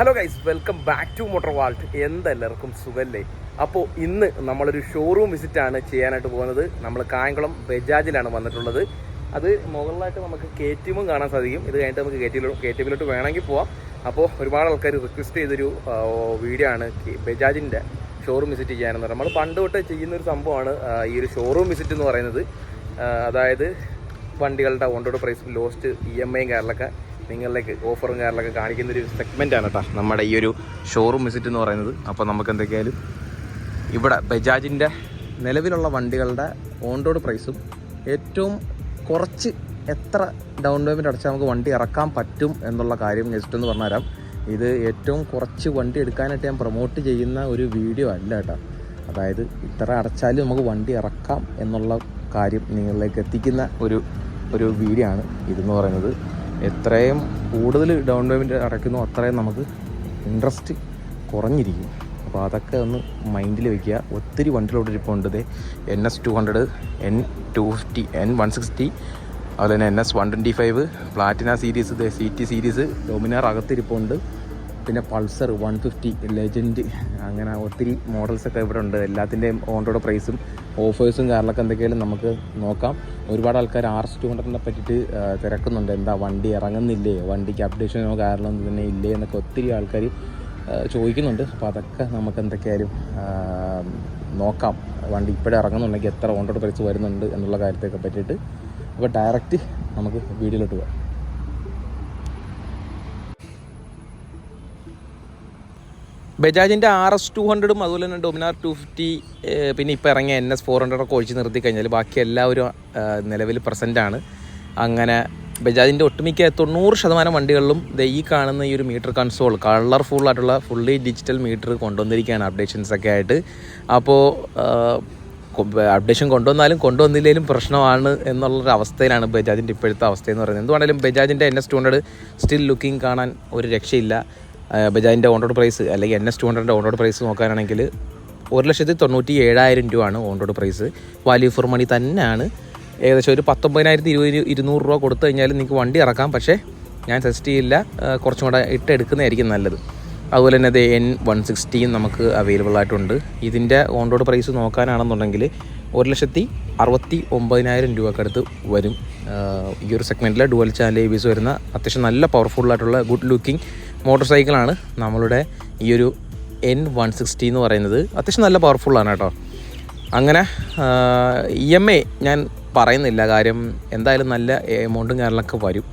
Hello guys welcome back to Motor Vault എന്തെല്ലാവർക്കും സുഖല്ലേ? അപ്പോൾ ഇന്ന് നമ്മളൊരു ഷോറൂം വിസിറ്റാണ് ചെയ്യാനായിട്ട് പോകുന്നത്. നമ്മൾ കായംകുളം ബജാജിലാണ് വന്നിട്ടുള്ളത്. അത് മുകളിലായിട്ട് നമുക്ക് കെ ടി എമ്മും കാണാൻ സാധിക്കും. ഇത് കഴിഞ്ഞിട്ട് നമുക്ക് കെ ടി കെ ടി എമ്മിലോട്ട് വേണമെങ്കിൽ പോവാം. അപ്പോൾ ഒരുപാട് ആൾക്കാർ റിക്വസ്റ്റ് ചെയ്തൊരു വീഡിയോ ആണ് ബജാജിന്റെ ഷോറൂം വിസിറ്റ് ചെയ്യാനെന്ന് പറയുന്നത്. നമ്മൾ പണ്ട് തൊട്ടേ ചെയ്യുന്നൊരു സംഭവമാണ് ഈ ഒരു ഷോറൂം വിസിറ്റ് എന്ന് പറയുന്നത്. അതായത് വണ്ടികളുടെ on road price lost E M ഐയും കാര്യങ്ങളൊക്കെ. നിങ്ങളിലേക്ക് ഓഫറും കാര്യങ്ങളൊക്കെ കാണിക്കുന്ന ഒരു സെഗ്മെന്റ് ആണ് കേട്ടോ നമ്മുടെ ഈ ഒരു ഷോറൂം വിസിറ്റ് എന്ന് പറയുന്നത്. അപ്പോൾ നമുക്ക് എന്തൊക്കെയായാലും ഇവിടെ ബജാജിന്റെ നിലവിലുള്ള വണ്ടികളുടെ ഓൺ റോഡ് പ്രൈസും ഏറ്റവും കുറച്ച് എത്ര ഡൗൺ പേയ്മെന്റ് അടച്ചാൽ നമുക്ക് വണ്ടി ഇറക്കാൻ പറ്റും എന്നുള്ള കാര്യം ജസ്റ്റ് ഒന്ന് പറഞ്ഞുതരാം. ഇത് ഏറ്റവും കുറച്ച് വണ്ടി എടുക്കാനായിട്ട് ഞാൻ പ്രൊമോട്ട് ചെയ്യുന്ന ഒരു വീഡിയോ അല്ല കേട്ടോ അതായത് ഇത്ര അടച്ചാലും നമുക്ക് വണ്ടി ഇറക്കാം എന്നുള്ള കാര്യം നിങ്ങളിലേക്ക് എത്തിക്കുന്ന ഒരു ഒരു വീഡിയോ ആണ് ഇതെന്ന് പറയുന്നത്. എത്രയും കൂടുതൽ ഡൗൺ പേയ്മെന്റ് അടയ്ക്കുന്നോ അത്രയും നമുക്ക് ഇൻട്രസ്റ്റ് കുറഞ്ഞിരിക്കും. അപ്പോൾ അതൊക്കെ ഒന്ന് മൈൻഡിൽ വെക്കുക. ഒത്തിരി വണ്ടികളോട് ഇപ്പോൾ ഉണ്ട് N S two hundred N two fifty N one sixty അതുപോലെ തന്നെ N S one twenty five Platina series C T series Dominar അകത്തിരിപ്പുണ്ട് പിന്നെ പൾസർ വൺ ഫിഫ്റ്റി ലെജൻഡ് അങ്ങനെ ഒത്തിരി മോഡൽസൊക്കെ ഇവിടെ ഉണ്ട് എല്ലാത്തിന്റെയും ഓൺ റോഡ് പ്രൈസും ഓഫേഴ്സും കാരണമൊക്കെ എന്തൊക്കെയാലും നമുക്ക് നോക്കാം. ഒരുപാട് ആൾക്കാർ ആർ എസ് ടു ഹൺഡ്രഡിനെ പറ്റിയിട്ട് തിരക്കുന്നുണ്ട്. എന്താ വണ്ടി ഇറങ്ങുന്നില്ലേ? വണ്ടിക്ക് അപ്ഡേഷനോ കാരണം തന്നെ ഇല്ലേ എന്നൊക്കെ ഒത്തിരി ആൾക്കാർ ചോദിക്കുന്നുണ്ട്. അപ്പോൾ അതൊക്കെ നമുക്ക് എന്തൊക്കെയാലും നോക്കാം. വണ്ടി ഇപ്പോഴേ ഇറങ്ങുന്നുണ്ടെങ്കിൽ എത്ര ഓൺ റോഡ് പ്രൈസ് വരുന്നുണ്ട് എന്നുള്ള കാര്യത്തെയൊക്കെ പറ്റിയിട്ട്. അപ്പോൾ ഡയറക്റ്റ് നമുക്ക് വീഡിയോയിലോട്ട് പോകാം. ബജാജിന്റെ ആർ എസ് ടു ഹൺഡ്രഡും അതുപോലെ തന്നെ ഡൊമിനാർ ടു ഫിഫ്റ്റി പിന്നെ ഇപ്പോൾ ഇറങ്ങിയ എൻ എസ് ഫോർ ഹൺഡ്രഡൊക്കെ ഒഴിച്ച് നിർത്തി കഴിഞ്ഞാൽ ബാക്കി എല്ലാവരും നിലവിൽ പ്രസന്റാണ് അങ്ങനെ ബജാജിന്റെ ഒട്ടുമിക്ക തൊണ്ണൂറ് ശതമാനം വണ്ടികളിലും ഈ കാണുന്ന ഈ ഒരു മീറ്റർ കൺസോൾ കളർഫുൾ ആയിട്ടുള്ള ഫുള്ളി ഡിജിറ്റൽ മീറ്റർ കൊണ്ടുവന്നിരിക്കുകയാണ് അപ്ഡേഷൻസ് ഒക്കെ ആയിട്ട്. അപ്പോൾ അപ്ഡേഷൻ കൊണ്ടുവന്നാലും കൊണ്ടുവന്നില്ലെങ്കിലും പ്രശ്നമാണ് എന്നുള്ളൊരു അവസ്ഥയിലാണ് ബജാജിന്റെ ഇപ്പോഴത്തെ അവസ്ഥ എന്ന് പറയുന്നത്. എന്തുവാണേലും ബജാജിന്റെ N S two hundred still looking കാണാൻ ഒരു രക്ഷയില്ല. ബജാജിന്റെ ഓൺ റോഡ് പ്രൈസ് അല്ലെങ്കിൽ എൻ എസ് ടു ഹൺഡ്രഡിന്റെ ഓൺ റോഡ് പ്രൈസ് നോക്കാനാണെങ്കിൽ ഒരു ലക്ഷത്തി തൊണ്ണൂറ്റി ഏഴായിരം രൂപയാണ് on road price. Value for money തന്നെയാണ്. ഏകദേശം ഒരു പത്തൊമ്പതിനായിരത്തി ഇരുപത് ഇരുന്നൂറ് രൂപ കൊടുത്തു കഴിഞ്ഞാൽ നിങ്ങൾക്ക് വണ്ടി ഇറക്കാം. പക്ഷേ ഞാൻ സജസ്റ്റ് ചെയ്യില്ല. കുറച്ചും കൂടെ ഇട്ട് എടുക്കുന്നതായിരിക്കും നല്ലത്. അതുപോലെ തന്നെ അത് എൻ വൺ സിക്സ്റ്റിയും നമുക്ക് അവൈലബിൾ ആയിട്ടുണ്ട്. ഇതിന്റെ ഓൺ റോഡ് പ്രൈസ് നോക്കാനാണെന്നുണ്ടെങ്കിൽ ഒരു ലക്ഷത്തി അറുപത്തി ഒമ്പതിനായിരം രൂപക്കടുത്ത് വരും. ഈ ഒരു സെഗ്മെന്റിൽ ഡുവൽ ചാനൽ എ വരുന്ന അത്യാവശ്യം നല്ല പവർഫുള്ളായിട്ടുള്ള ഗുഡ് ലുക്കിംഗ് മോട്ടോർ സൈക്കിളാണ് നമ്മളുടെ ഈ ഒരു എൻ വൺ സിക്സ്റ്റി എന്ന് പറയുന്നത്. അത്യാവശ്യം നല്ല പവർഫുള്ളാണ് കേട്ടോ. അങ്ങനെ ഇ എം ഐ ഞാൻ പറയുന്നില്ല കാര്യം. എന്തായാലും നല്ല എമൗണ്ടും കാര്യങ്ങളൊക്കെ വരും.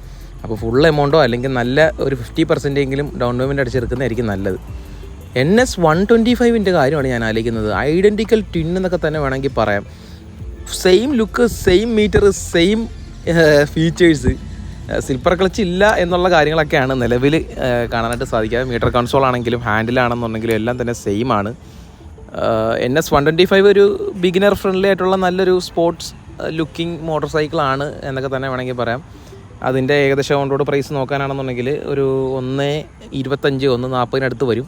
അപ്പോൾ ഫുൾ എമൗണ്ടോ അല്ലെങ്കിൽ നല്ല ഒരു ഫിഫ്റ്റി പെർസെന്റ് എങ്കിലും ഡൗൺ പേയ്മെന്റ് അടിച്ചെടുക്കുന്നതായിരിക്കും നല്ലത്. എൻ എസ് വൺ ട്വന്റി ഫൈവിന്റെ കാര്യമാണ് ഞാൻ ആലോചിക്കുന്നത്. ഐഡന്റിക്കൽ ട്വിൻ എന്നൊക്കെ തന്നെ വേണമെങ്കിൽ പറയാം. Same look same meter same features slipper clutch ഇല്ല എന്നുള്ള കാര്യങ്ങളൊക്കെയാണ് നിലവിൽ കാണാനായിട്ട് സാധിക്കുക. മീറ്റർ കൺസോൾ ആണെങ്കിലും ഹാൻഡിലാണെന്നുണ്ടെങ്കിലും എല്ലാം തന്നെ സെയിം ആണ്. N S one twenty five ഒരു ബിഗിനർ ഫ്രണ്ട്ലി ആയിട്ടുള്ള നല്ലൊരു സ്പോർട്സ് ലുക്കിംഗ് മോട്ടോർ സൈക്കിളാണ് എന്നൊക്കെ തന്നെ വേണമെങ്കിൽ പറയാം. അതിന്റെ ഏകദേശം ഓൺറോഡ് പ്രൈസ് നോക്കാനാണെന്നുണ്ടെങ്കിൽ ഒരു ഒന്ന് ഇരുപത്തഞ്ച് ഒന്ന് നാൽപ്പതിനടുത്ത് വരും.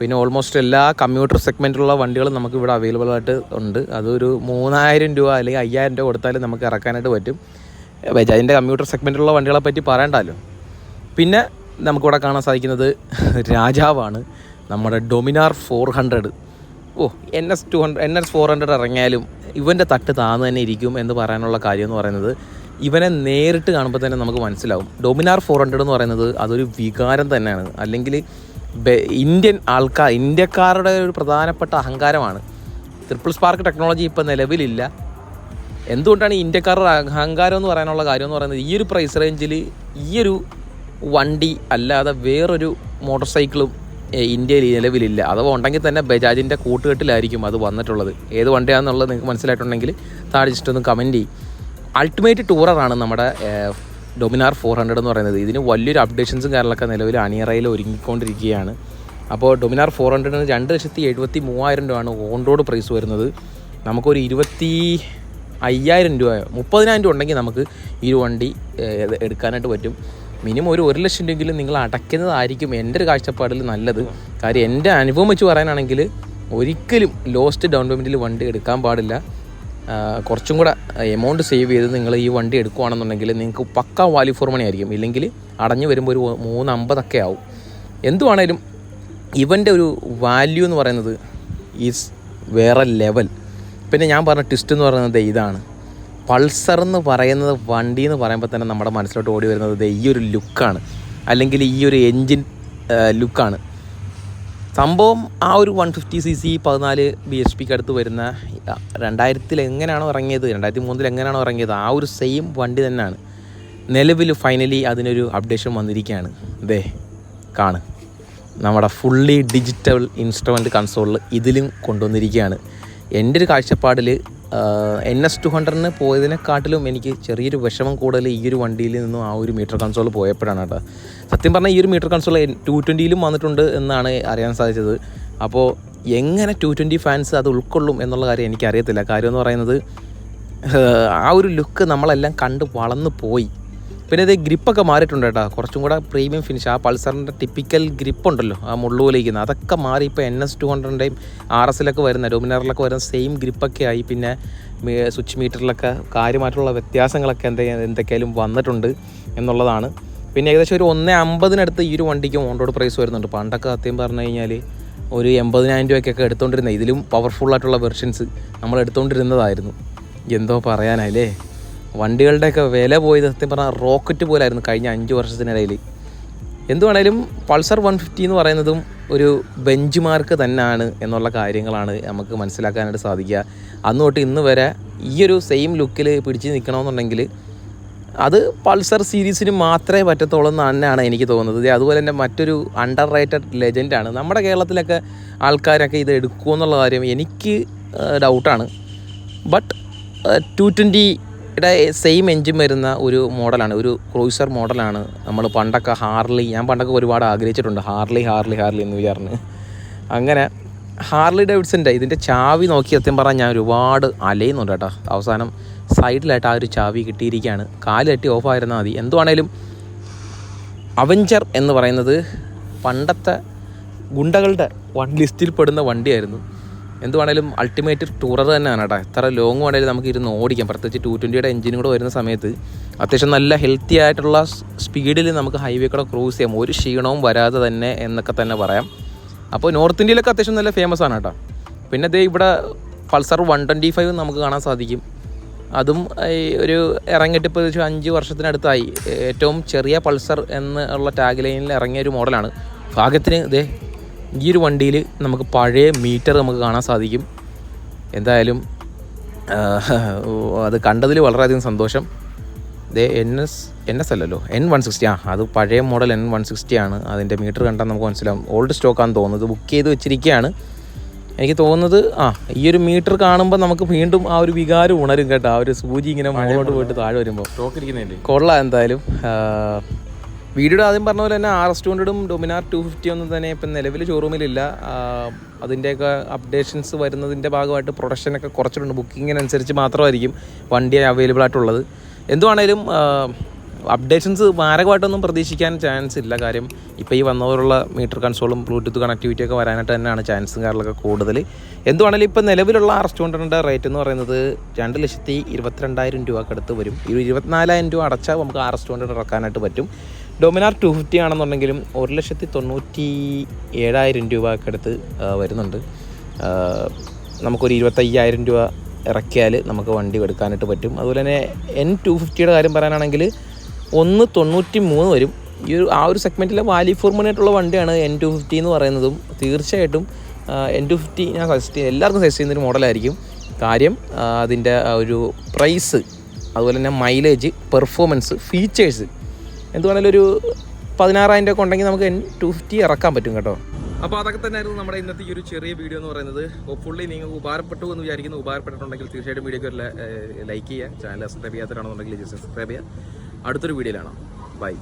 പിന്നെ ഓൾമോസ്റ്റ് എല്ലാ കമ്പ്യൂട്ടർ സെഗ്മെന്റിലുള്ള വണ്ടികളും നമുക്ക് ഇവിടെ അവൈലബിൾ ആയിട്ട് ഉണ്ട്. അതൊരു മൂന്നായിരം രൂപ അല്ലെങ്കിൽ അയ്യായിരം രൂപ കൊടുത്താലും നമുക്ക് ഇറക്കാനായിട്ട് പറ്റും. ബജാജിന്റെ കമ്പ്യൂട്ടർ സെഗ്മെന്റിലുള്ള വണ്ടികളെ പറ്റി പറയണ്ടല്ലോ പിന്നെ നമുക്കിവിടെ കാണാൻ സാധിക്കുന്നത് രാജാവാണ് നമ്മുടെ ഡൊമിനാർ ഫോർ ഹൺഡ്രഡ് ഓ N S two hundred N S four hundred ഇറങ്ങിയാലും ഇവന്റെ തട്ട് താന്ന് തന്നെ ഇരിക്കും എന്ന് പറയാനുള്ള കാര്യം എന്ന് പറയുന്നത് ഇവനെ നേരിട്ട് കാണുമ്പോൾ തന്നെ നമുക്ക് മനസ്സിലാവും. ഡൊമിനാർ ഫോർ ഹൺഡ്രഡ് എന്ന് പറയുന്നത് അതൊരു വികാരം തന്നെയാണ്. അല്ലെങ്കിൽ ഇന്ത്യൻ ആൾക്കാർ ഇന്ത്യക്കാരുടെ ഒരു പ്രധാനപ്പെട്ട അഹങ്കാരമാണ്. ട്രിപ്പിൾ സ്പാർക്ക് ടെക്നോളജി ഇപ്പോൾ നിലവിലില്ല. എന്തുകൊണ്ടാണ് ഇന്ത്യക്കാരുടെ അഹങ്കാരം എന്ന് പറയാനുള്ള കാര്യം എന്ന് പറയുന്നത്? ഈ ഒരു പ്രൈസ് റേഞ്ചിൽ ഈ ഒരു വണ്ടി അല്ലാതെ വേറൊരു മോട്ടോർ സൈക്കിളും ഇന്ത്യയിൽ നിലവിലില്ല. അഥവാ ഉണ്ടെങ്കിൽ തന്നെ ബജാജിന്റെ കൂട്ടുകെട്ടിലായിരിക്കും അത് വന്നിട്ടുള്ളത്. ഏത് വണ്ടിയാണെന്നുള്ളത് നിങ്ങൾക്ക് മനസ്സിലായിട്ടുണ്ടെങ്കിൽ താഴെ ജസ്റ്റ് ഒന്ന് കമന്റ് ചെയ്യും. അൾട്ടിമേറ്റ് ടൂററാണ് നമ്മുടെ ഡൊമിനാർ ഫോർ ഹൺഡ്രഡ് എന്ന് പറയുന്നത്. ഇതിന് വലിയൊരു അപ്ഡേഷൻസും കാര്യങ്ങളൊക്കെ നിലവിൽ അണിയറയിൽ ഒരുങ്ങിക്കൊണ്ടിരിക്കുകയാണ്. അപ്പോൾ ഡൊമിനാർ ഫോർ ഹൺഡ്രഡിന് രണ്ട് ലക്ഷത്തി എഴുപത്തി മൂവായിരം രൂപയാണ് ഓൺ റോഡ് പ്രൈസ് വരുന്നത്. നമുക്കൊരു ഇരുപത്തി അയ്യായിരം രൂപയോ മുപ്പതിനായിരം രൂപ ഉണ്ടെങ്കിൽ നമുക്ക് ഈ ഒരു വണ്ടി എടുക്കാനായിട്ട് പറ്റും. മിനിമം ഒരു ഒരു ലക്ഷം രൂപയെങ്കിലും നിങ്ങൾ അടയ്ക്കുന്നതായിരിക്കും എന്റെ ഒരു കാഴ്ചപ്പാടിൽ നല്ലത്. കാര്യം എന്റെ അനുഭവം വെച്ച് പറയാനാണെങ്കിൽ ഒരിക്കലും ലോസ്റ്റ് ഡൗൺ പേയ്മെന്റിൽ വണ്ടി എടുക്കാൻ പാടില്ല. കുറച്ചും കൂടെ എമൗണ്ട് സേവ് ചെയ്ത് നിങ്ങൾ ഈ വണ്ടി എടുക്കുകയാണെന്നുണ്ടെങ്കിൽ നിങ്ങൾക്ക് പക്ക വാല്യൂ ഫോർ മണി ആയിരിക്കും. ഇല്ലെങ്കിൽ അടഞ്ഞു വരുമ്പോൾ ഒരു മൂന്ന് അമ്പതൊക്കെ ആവും. എന്തുവാണേലും ഇവന്റെ ഒരു വാല്യൂ എന്ന് പറയുന്നത് ഈസ് വേറെ ലെവൽ പിന്നെ ഞാൻ പറഞ്ഞ ട്വിസ്റ്റ് എന്ന് പറയുന്നത് ഇതാണ്. പൾസർ എന്ന് പറയുന്നത് വണ്ടി എന്ന് പറയുമ്പോൾ തന്നെ നമ്മുടെ മനസ്സിലോട്ട് ഓടി വരുന്നത് ഈ ഒരു ലുക്കാണ്. അല്ലെങ്കിൽ ഈ ഒരു എൻജിൻ ലുക്കാണ്. സംഭവം ആ ഒരു വൺ ഫിഫ്റ്റി സി സി പതിനാല് ബി എച്ച് പിക്ക് അടുത്ത് വരുന്ന രണ്ടായിരത്തിൽ എങ്ങനെയാണോ ഇറങ്ങിയത് രണ്ടായിരത്തി മൂന്നിൽ എങ്ങനെയാണോ ഇറങ്ങിയത് ആ ഒരു സെയിം വണ്ടി തന്നെയാണ്. നിലവിൽ ഫൈനലി അതിനൊരു അപ്ഡേഷൻ വന്നിരിക്കുകയാണ്. ദേ കാണ്. നമ്മുടെ ഫുള്ളി ഡിജിറ്റൽ ഇൻസ്ട്രുമെന്റ് കൺസോളിൽ ഇതിലും കൊണ്ടുവന്നിരിക്കുകയാണ്. എന്റെ ഒരു കാഴ്ചപ്പാടിൽ എൻ എസ് ടു ഹൺഡ്രഡിന് പോയതിനെക്കാട്ടിലും എനിക്ക് ചെറിയൊരു വിഷമം കൂടുതൽ ഈ ഒരു വണ്ടിയിൽ നിന്നും ആ ഒരു മീറ്റർ കൺസോൾ പോയപ്പോഴാണ് കേട്ടോ. സത്യം പറഞ്ഞാൽ ഈ ഒരു മീറ്റർ കൺസോൾ ടു ട്വന്റിയിലും വന്നിട്ടുണ്ട് എന്നാണ് അറിയാൻ സാധിച്ചത്. അപ്പോൾ എങ്ങനെ ടു ട്വന്റി ഫാൻസ് അത് ഉൾക്കൊള്ളും എന്നുള്ള കാര്യം എനിക്കറിയത്തില്ല. കാര്യം എന്ന് പറയുന്നത് ആ ഒരു ലുക്ക് നമ്മളെല്ലാം കണ്ട് വളർന്നു പോയി. പിന്നെ ഇത് ഗ്രിപ്പൊക്കെ മാറിയിട്ടുണ്ട് കേട്ടോ. കുറച്ചും കൂടെ പ്രീമിയം ഫിനിഷ് ആ പൾസറിന്റെ ടിപ്പിക്കൽ ഗ്രിപ്പ് ഉണ്ടല്ലോ. ആ മുള്ളുപോലിരിക്കുന്ന അതൊക്കെ മാറി ഇപ്പോൾ എൻ എസ് ടു ഹൺഡ്രഡിന്റെയും ആർ എസിലൊക്കെ വരുന്ന ഡൊമിനാറിലൊക്കെ വരുന്ന സെയിം ഗ്രിപ്പൊക്കെ ആയി. പിന്നെ സ്വിച്ച് മീറ്ററിലൊക്കെ കാര്യമായിട്ടുള്ള വ്യത്യാസങ്ങളൊക്കെ എന്തെങ്കിലും എന്തൊക്കെയാലും വന്നിട്ടുണ്ട് എന്നുള്ളതാണ്. പിന്നെ ഏകദേശം ഒരു ഒന്നേ അമ്പതിനടുത്ത് ഈ ഒരു വണ്ടിക്ക് ഓൺ റോഡ് പ്രൈസ് വരുന്നുണ്ട്. പണ്ടൊക്കെ സത്യം പറഞ്ഞു കഴിഞ്ഞാൽ ഒരു എൺപതിനായിരം രൂപയ്ക്കൊക്കെ എടുത്തുകൊണ്ടിരുന്നത് ഇതിലും പവർഫുൾ ആയിട്ടുള്ള വെർഷൻസ് നമ്മൾ എടുത്തുകൊണ്ടിരുന്നതായിരുന്നു എന്തോ പറയാനല്ലേ വണ്ടികളുടെയൊക്കെ വില പോയത് സത്യം പറഞ്ഞാൽ റോക്കറ്റ് പോലായിരുന്നു കഴിഞ്ഞ അഞ്ച് വർഷത്തിനിടയിൽ എന്തുവാണേലും പൾസർ വൺ ഫിഫ്റ്റി എന്ന് പറയുന്നതും ഒരു ബെഞ്ച് മാർക്ക് തന്നെയാണ് എന്നുള്ള കാര്യങ്ങളാണ് നമുക്ക് മനസ്സിലാക്കാനായിട്ട് സാധിക്കുക. അന്ന് തൊട്ട് ഇന്ന് വരെ ഈ ഒരു സെയിം ലുക്കിൽ പിടിച്ച് നിൽക്കണമെന്നുണ്ടെങ്കിൽ അത് പൾസർ സീരീസിന് മാത്രമേ പറ്റത്തുള്ളൂ എന്ന് തന്നെയാണ് എനിക്ക് തോന്നുന്നത്. അതുപോലെ തന്നെ മറ്റൊരു അണ്ടർ റേറ്റഡ് ലെജൻഡാണ് നമ്മുടെ കേരളത്തിലൊക്കെ ആൾക്കാരൊക്കെ ഇത് എടുക്കുമെന്നുള്ള കാര്യം എനിക്ക് ഡൗട്ടാണ് ബട്ട് ടു ട്വന്റിയുടെ സെയിം എൻജിൻ വരുന്ന ഒരു മോഡലാണ് ഒരു ക്രൂസർ മോഡലാണ് നമ്മൾ പണ്ടൊക്കെ ഹാർലി ഞാൻ പണ്ടൊക്കെ ഒരുപാട് ആഗ്രഹിച്ചിട്ടുണ്ട്. ഹാർലി ഹാർലി ഹാർലി എന്ന് വിചാരിന്. അങ്ങനെ ഹാർലി ഡേവിഡ്സന്റെ ഇതിന്റെ ചാവി നോക്കി സത്യം പറഞ്ഞാൽ ഞാൻ ഒരുപാട് അലയുന്നുണ്ട് കേട്ടോ. അവസാനം സൈഡിലായിട്ട് ആ ഒരു ചാവി കിട്ടിയിരിക്കുകയാണ്. കാൽ തട്ടി ഓഫായിരുന്നാൽ മതി. എന്തുവാണേലും അവഞ്ചർ എന്ന് പറയുന്നത് പണ്ടത്തെ ഗുണ്ടകളുടെ വൺ ലിസ്റ്റിൽ പെടുന്ന വണ്ടിയായിരുന്നു. എന്തുവാണേലും അൾട്ടിമേറ്റ് ടൂറർ തന്നെയാണ് കേട്ടോ. എത്ര ലോങ് വേണേലും നമുക്ക് ഇരുന്ന് ഓടിക്കാം. പ്രത്യേകിച്ച് ടു ട്വന്റിയുടെ എഞ്ചിനും കൂടെ വരുന്ന സമയത്ത് അത്യാവശ്യം നല്ല ഹെൽത്തി ആയിട്ടുള്ള സ്പീഡിൽ നമുക്ക് ഹൈവേ കൂടെ ക്രൂസ് ചെയ്യാം. ഒരു ക്ഷീണവും വരാതെ തന്നെ എന്നൊക്കെ തന്നെ പറയാം. അപ്പോൾ നോർത്ത് ഇന്ത്യയിലൊക്കെ അത്യാവശ്യം നല്ല ഫേമസ് ആണ് കേട്ടോ. പിന്നെ ദേ ഇവിടെ പൾസർ വൺ ട്വന്റി ഫൈവ് നമുക്ക് കാണാൻ സാധിക്കും. അതും ഒരു ഇറങ്ങിയിട്ട് ഇപ്പോൾ ഒരു അഞ്ച് വർഷത്തിനടുത്തായി. ഏറ്റവും ചെറിയ പൾസർ എന്നുള്ള ടാഗ് ലൈനിൽ ഇറങ്ങിയ ഒരു മോഡലാണ് ഭാഗ്യത്തിന് ഇതേ ഈ ഒരു വണ്ടിയിൽ നമുക്ക് പഴയ മീറ്റർ നമുക്ക് കാണാൻ സാധിക്കും. എന്തായാലും അത് കണ്ടതിൽ വളരെയധികം സന്തോഷം. ദേ എൻ എസ് എൻ എസ് അല്ലല്ലോ? എൻ വൺ സിക്സ്റ്റി ആ അത് പഴയ മോഡൽ എൻ വൺ സിക്സ്റ്റി ആണ്. അതിന്റെ മീറ്റർ കണ്ടാൽ നമുക്ക് മനസ്സിലാവും. ഓൾഡ് സ്റ്റോക്കാന്ന് തോന്നുന്നത് ബുക്ക് ചെയ്ത് വെച്ചിരിക്കുകയാണ്. എനിക്ക് തോന്നുന്നത് ആ ഈ ഒരു മീറ്റർ കാണുമ്പോൾ നമുക്ക് വീണ്ടും ആ ഒരു വികാരം ഉണരും കേട്ടോ. ആ ഒരു സൂചി ഇങ്ങനെ മുകളോട്ട് പോയിട്ട് താഴെ വരുമ്പോൾ. കൊള്ളാം എന്തായാലും. വീഡിയോയുടെ ആദ്യം പറഞ്ഞ പോലെ തന്നെ ആർ എസ് ടു ഹൺഡ്രഡും ഡൊമിനാർ ടു ഫിഫ്റ്റി ഒന്നും തന്നെ ഇപ്പം നിലവിൽ ഷോറൂമിലില്ല അതിന്റെയൊക്കെ അപ്ഡേഷൻസ് വരുന്നതിന്റെ ഭാഗമായിട്ട് പ്രൊഡക്ഷനൊക്കെ കുറച്ചിട്ടുണ്ട്. ബുക്കിങ്ങിനനുസരിച്ച് മാത്രമായിരിക്കും വണ്ടി അവൈലബിൾ ആയിട്ടുള്ളത്. എന്തുവാണേലും അപ്ഡേഷൻസ് മാരകമായിട്ടൊന്നും പ്രതീക്ഷിക്കാൻ ചാൻസ് ഇല്ല. കാര്യം ഇപ്പോൾ ഈ വന്നവരുള്ള മീറ്റർ കൺസോളും ബ്ലൂടൂത്ത് കണക്ടിവിറ്റി ഒക്കെ വരാനായിട്ട് തന്നെയാണ് ചാൻസും കാര്യങ്ങളൊക്കെ കൂടുതൽ എന്തുവാണേലും ഇപ്പോൾ നിലവിലുള്ള ഹൺഡ്രഡിന്റെ റേറ്റ് എന്ന് പറയുന്നത് രണ്ട് ലക്ഷത്തി ഇരുപത്തിരണ്ടായിരം രൂപക്കടുത്ത് വരും. ഇരുപത്തിനാലായിരം രൂപ അടച്ചാൽ നമുക്ക് ടു ഹൺഡ്രഡ് ഇറക്കാനായിട്ട് പറ്റും. ഡൊമിനാർ ടു ഫിഫ്റ്റി ആണെന്നുണ്ടെങ്കിലും ഒരു ലക്ഷത്തി തൊണ്ണൂറ്റി ഏഴായിരം രൂപക്കടുത്ത് അടുത്ത് വരുന്നുണ്ട്. നമുക്കൊരു ഇരുപത്തയ്യായിരം രൂപ ഇറക്കിയാൽ നമുക്ക് വണ്ടി എടുക്കാനായിട്ട് പറ്റും. അതുപോലെ തന്നെ എൻ ടു ഫിഫ്റ്റിയുടെ കാര്യം പറയാനാണെങ്കിൽ ഒന്ന് തൊണ്ണൂറ്റി മൂന്ന് വരും. ഈ ഒരു ആ ഒരു സെഗ്മെന്റിലെ വാലി ഫോർമനായിട്ടുള്ള വണ്ടിയാണ് എൻ ടു ഫിഫ്റ്റി എന്ന് പറയുന്നതും തീർച്ചയായിട്ടും എൻ ടു ഫിഫ്റ്റി ഞാൻ സജസ്റ്റ് എല്ലാവർക്കും സജസ്റ്റ് ചെയ്യുന്നൊരു മോഡലായിരിക്കും കാര്യം അതിന്റെ ഒരു പ്രൈസ് അതുപോലെ തന്നെ മൈലേജ് പെർഫോമൻസ് ഫീച്ചേഴ്സ് എന്തുവാണേലും ഒരു പതിനാറായിരം രൂപ ഉണ്ടെങ്കിൽ നമുക്ക് എൻ ടു ഫിഫ്റ്റി ഇറക്കാൻ പറ്റും കേട്ടോ. അപ്പോൾ അതൊക്കെ തന്നെയായിരുന്നു നമ്മുടെ ഇന്നത്തെ ഈ ഒരു ചെറിയ വീഡിയോ എന്ന് പറയുന്നത്. ഹോപ്പ്ഫുള്ളി നിങ്ങൾക്ക് ഉപകാരപ്പെട്ടു എന്ന് വിചാരിക്കുന്നു. ഉപകാരപ്പെട്ടിട്ടുണ്ടെങ്കിൽ തീർച്ചയായിട്ടും വീഡിയോക്ക് ലൈക്ക് ചെയ്യുക. ചാനൽ സബ്സ്ക്രൈബ് ചെയ്യാത്തവരാണെന്നുണ്ടെങ്കിൽ സബ്സ്ക്രൈബ് ചെയ്യുക. അടുത്തൊരു വീഡിയോയിലാണ് ബൈ